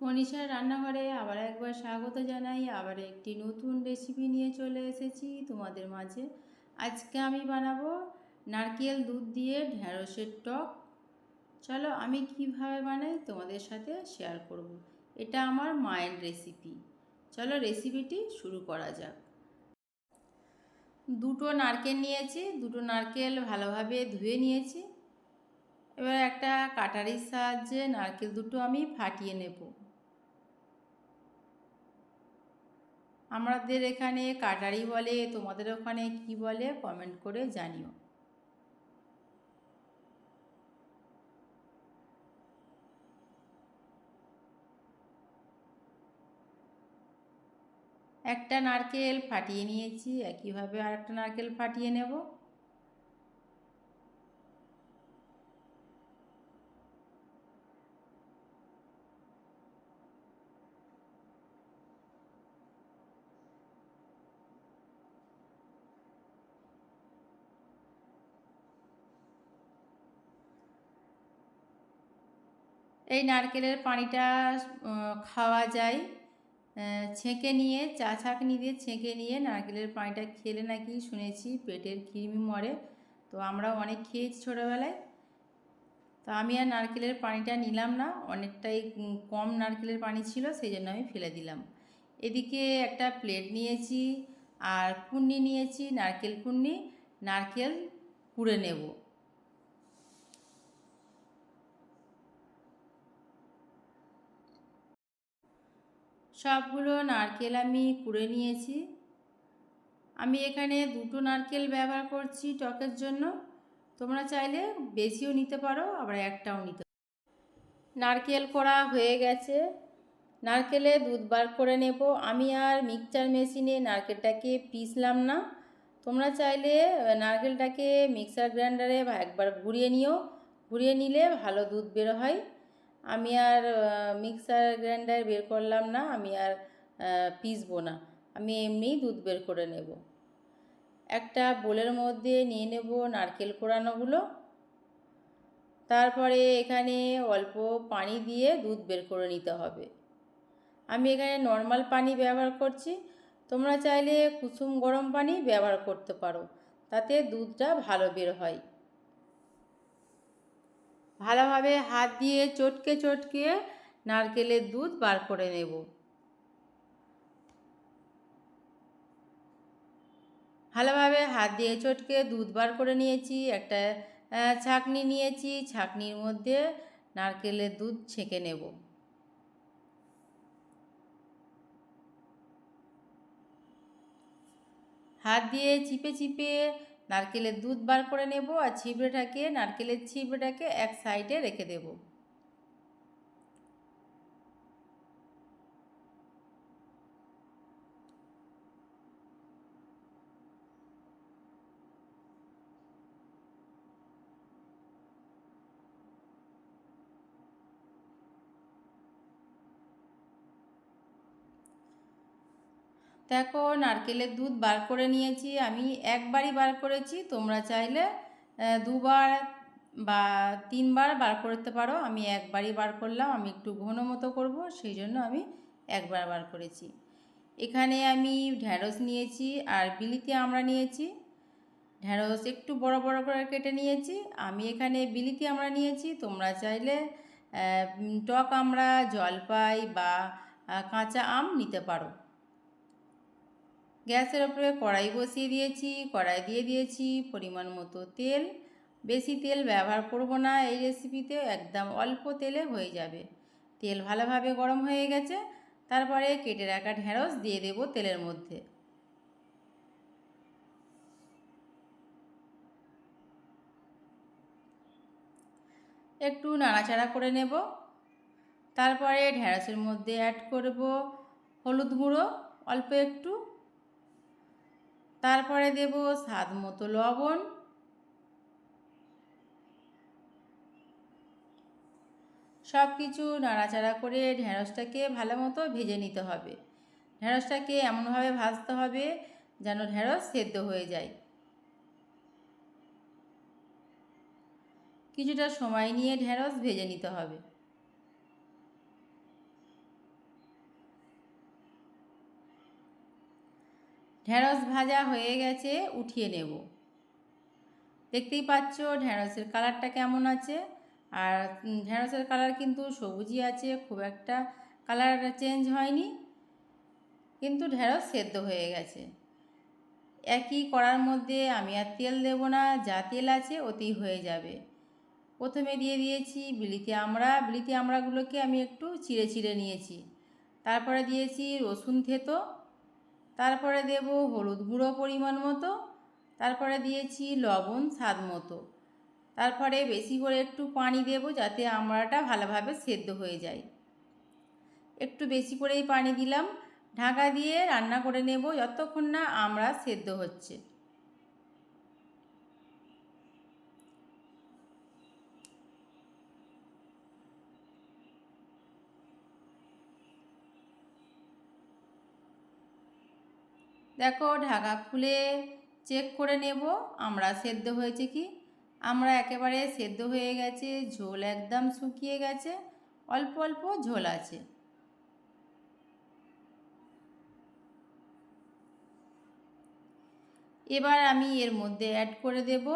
মনীষার রান্নাঘরে আবার একবার স্বাগত জানাই, আবার একটি নতুন রেসিপি নিয়ে চলে এসেছি তোমাদের মাঝে। আজকে আমি বানাবো নারকেল দুধ দিয়ে ঢ্যাঁড়সের টক। চলো আমি কীভাবে বানাই তোমাদের সাথে শেয়ার করব। এটা আমার মায়ের রেসিপি চলো রেসিপিটি শুরু করা যাক। দুটো নারকেল নিয়েছি, দুটো নারকেল ভালোভাবে ধুয়ে নিয়েছি। এবার একটা কাটারির সাহায্যে নারকেল দুটো আমি ফাটিয়ে নেব। আমাদের এখানে কাটারি বলে, তোমাদের ওখানে কি বলে কমেন্ট করে জানিও। একটা নারকেল ফাটিয়ে নিয়েছি, একইভাবে আর একটা নারকেল ফাটিয়ে নেব। এই নারকেলের পানিটা খাওয়া যায়। ছেঁকে নিয়ে, চা ছাঁকনি দিয়ে ছেঁকে নিয়ে নারকেলের পানিটা খেলে নাকি শুনেছি পেটের কৃমি মরে। তো আমরাও অনেক খেয়েছি ছোটোবেলায়। তো আমি আর নারকেলের পানিটা নিলাম না, অনেকটাই কম নারকেলের পানি ছিল, সেই জন্য আমি ফেলে দিলাম। এদিকে একটা প্লেট নিয়েছি, আর কুন্নি নিয়েছি, নারকেল কুন্নি, নারকেল কুড়ে নেব। সবগুলো নারকেল আমি কুড়ে নিয়েছি। আমি এখানে দুটো নারকেল ব্যবহার করছি টকের জন্য। তোমরা চাইলে বেশিও নিতে পারো, আবার একটাও নিতে নারকেল করা হয়ে গেছে। নারকেলে দুধ বার করে নেব। আমি আর মিক্সচার মেশিনে নারকেলটাকে পিসলাম না। তোমরা চাইলে নারকেলটাকে মিক্সার গ্রাইন্ডারে একবার ঘুরিয়ে নিও। ঘুরিয়ে নিলে ভালো দুধ বের হয়। আমি আর মিক্সার গ্রাইন্ডার বের করলাম না, আমি আর পিসবো না। আমি এমনিই দুধ বের করে নেব। একটা বোলের মধ্যে নিয়ে নেব নারকেল কোড়ানোগুলো তারপরে এখানে অল্প পানি দিয়ে দুধ বের করে নিতে হবে। আমি এখানে নর্মাল পানি ব্যবহার করছি। তোমরা চাইলে কুসুম গরম পানি ব্যবহার করতে পারো। তাতে দুধটা ভালো বের হয়। ভালোভাবে হাত দিয়ে চটকে চটকে নারকেলের দুধ বার করে নেব। ভালোভাবে হাত দিয়ে চটকে দুধ বার করে নিয়েছি, একটা ছাকনি নিয়েছি, ছাকনির মধ্যে নারকেলের দুধ ছেঁকে নেব। হাত দিয়ে চিপে চিপে নারকেলের দুধ বার করে নেব আর ছিপড়েটাকে নারকেলের ছিপড়েটাকে এক সাইডে রেখে দেব। দেখো নারকেলের দুধ বার করে নিয়েছি, আমি একবারই বার করেছি, তোমরা চাইলে দুবার বা তিনবার বার করতে পারো, আমি একবারই বার করলাম, আমি একটু ঘন মতো করব, সেই জন্য আমি একবার বার করেছি। এখানে আমি ঢ্যাঁড়স নিয়েছি আর বিলিতি আমরা নিয়েছি ঢ্যাঁড়স একটু বড় বড় করে কেটে নিয়েছি, আমি এখানে বিলিতি আমরা নিয়েছি, তোমরা চাইলে টক আমরা জলপাই বা কাঁচা আম নিতে পারো। গ্যাসের ওপরে কড়াই বসিয়ে দিয়েছি, কড়াই দিয়ে দিয়েছি পরিমাণ মতো তেল। বেশি তেল ব্যবহার করব না, এই রেসিপিতে একদম অল্প তেলে হয়ে যাবে। তেল ভালোভাবে গরম হয়ে গেছে, তারপরে কেটে রাখা ঢেঁড়স দিয়ে দেব তেলের মধ্যে। একটু নাড়াচাড়া করে নেব। তারপরে ঢেঁড়সের মধ্যে অ্যাড করব হলুদ গুঁড়ো, অল্প একটু তারপরে দেব স্বাদ মতো লবণ। সব কিছু নাড়াচাড়া করে ঢেঁড়সটাকে ভালো মতো ভেজে নিতে হবে। ঢেঁড়সটাকে এমনভাবে ভাজতে হবে যেন ঢেঁড়স সেদ্ধ হয়ে যায়। কিছুটা সময় নিয়ে ঢেঁড়স ভেজে নিতে হবে। ঢ্যাঁড়স ভাজা হয়ে গেছে উঠিয়ে নেব। দেখতেই পাচ্ছ ঢ্যাঁড়সের কালারটা কেমন আছে। আর উম, ঢ্যাঁড়সের কালার কিন্তু সবুজই আছে খুব একটা কালার চেঞ্জ হয়নি। কিন্তু ঢ্যাঁড়স সেদ্ধ হয়ে গেছে। একই কড়ার মধ্যে আমি আর তেল দেবো না যা তেল আছে ওতেই হয়ে যাবে। প্রথমে দিয়ে দিয়েছি বিলিতি আমড়া। বিলিতি আমড়াগুলোকে আমি একটু চিড়ে চিড়ে নিয়েছি। তারপরে দিয়েছি রসুন থেতো। তারপরে দেব হলুদ গুঁড়ো পরিমাণ মতো, তারপরে দিয়েছি লবণ স্বাদ মতো। তারপরে বেশি করে একটু পানি দেব যাতে আমড়াটা ভালোভাবে সেদ্ধ হয়ে যায়। একটু বেশি করেই পানি দিলাম। ঢাকা দিয়ে রান্না করে নেব যতক্ষণ না আমড়া সেদ্ধ হচ্ছে। দেখো ঢাকা খুলে চেক করে নেব, আমরা সেদ্ধ হয়েছে কি? আমরা একেবারে সেদ্ধ হয়ে গেছে, ঝোল একদম শুকিয়ে গেছে, অল্প অল্প ঝোল আছে। এবার আমি এর মধ্যে অ্যাড করে দেব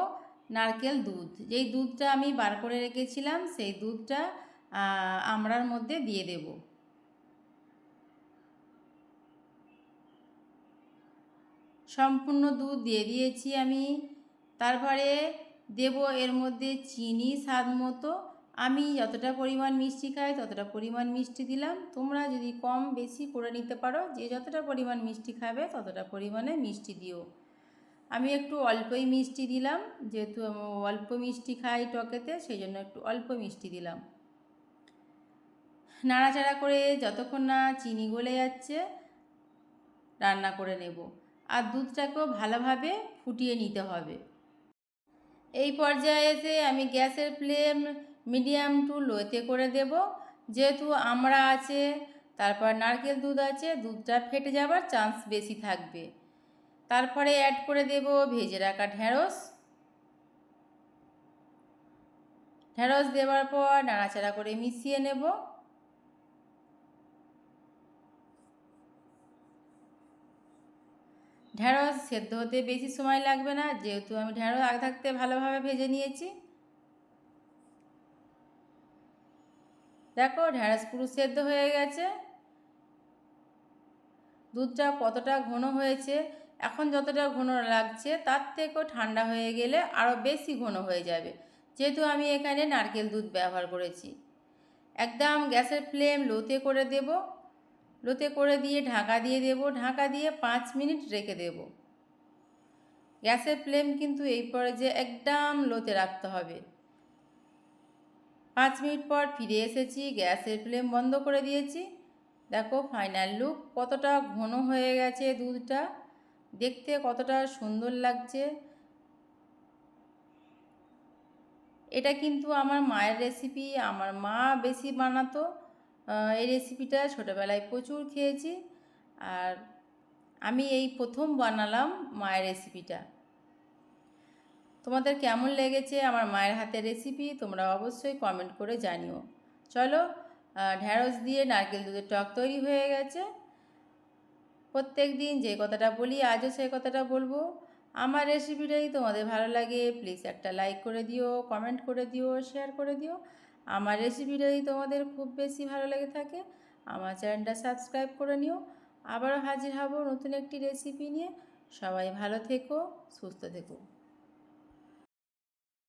নারকেল দুধ। যেই দুধটা আমি বার করে রেখেছিলাম, সেই দুধটা আমরার মধ্যে দিয়ে দেবো। সম্পূর্ণ দুধ দিয়ে দিয়েছি আমি। তারপরে দেব এর মধ্যে চিনি স্বাদ মতো। আমি যতটা পরিমাণ মিষ্টি খাই, ততটা পরিমাণ মিষ্টি দিলাম। তোমরা যদি কম বেশি করে নিতে পারো, যে যতটা পরিমাণ মিষ্টি খাবে, ততটা পরিমাণে মিষ্টি দিও। আমি একটু অল্পই মিষ্টি দিলাম, যেহেতু অল্প মিষ্টি খাই টকেতে সেই জন্য একটু অল্প মিষ্টি দিলাম। নাড়াচাড়া করে যতক্ষণ না চিনি গলে যাচ্ছে, রান্না করে নেব। আর দুধটাকেও ভালোভাবে ফুটিয়ে নিতে হবে। এই পর্যায়ে এসে আমি গ্যাসের ফ্লেম মিডিয়াম টু লোতে করে দেব। যেহেতু আমরা আছে, তারপর নারকেল দুধ আছে, দুধটা ফেটে যাবার চান্স বেশি থাকবে। তারপরে অ্যাড করে দেব ভেজে রাখা ঢ্যাঁড়স ঢ্যাঁড়স দেওয়ার পর নাড়াচাড়া করে মিশিয়ে নেব। ঢ্যাঁড়স সেদ্ধ হতে বেশি সময় লাগবে না, যেহেতু আমি ঢ্যাঁড়স আগে থাকতে ভালোভাবে ভেজে নিয়েছি। দেখো ঢ্যাঁড়স পুরো সেদ্ধ হয়ে গেছে। দুধটা কতটা ঘন হয়েছে, এখন যতটা ঘন লাগছে তার থেকেও ঠান্ডা হয়ে গেলে আরও বেশি ঘন হয়ে যাবে। যেহেতু আমি এখানে নারকেল দুধ ব্যবহার করেছি। একদম গ্যাসের ফ্লেম লোতে করে দেবো। লোতে করে দিয়ে ঢাকা দিয়ে দেব। ঢাকা দিয়ে পাঁচ মিনিট রেখে দেব। গ্যাসের ফ্লেম কিন্তু এই যে একদম লোতে রাখতে হবে। পাঁচ মিনিট পর ফিরে এসেছি, গ্যাসের ফ্লেম বন্ধ করে দিয়েছি। দেখো ফাইনাল লুক, কতটা ঘন হয়ে গেছে দুধটা। দেখতে কতটা সুন্দর লাগছে। এটা কিন্তু আমার মায়ের রেসিপি আমার মা বেশি বানাতো। এই রেসিপিটা ছোটোবেলায় প্রচুর খেয়েছি আর আমি এই প্রথম বানালাম মায়ের রেসিপিটা তোমাদের কেমন লেগেছে আমার মায়ের হাতের রেসিপি তোমরা অবশ্যই কমেন্ট করে জানিও। চলো ঢ্যাঁড়স দিয়ে নারকেল দুধের টক তৈরি হয়ে গেছে। প্রত্যেক দিন যে কথাটা বলি, আজও সেই কথাটা বলব। আমার রেসিপিটাই তোমাদের ভালো লাগে প্লিজ একটা লাইক করে দিও কমেন্ট করে দিও শেয়ার করে দিও। আমার রেসিপি যদি তোমাদের খুব বেশি ভালো লেগে থাকে, আমার চ্যানেলটা সাবস্ক্রাইব করে নিও। আবারও হাজির হব নতুন একটি রেসিপি নিয়ে। সবাই ভালো থেকো, সুস্থ থেকো।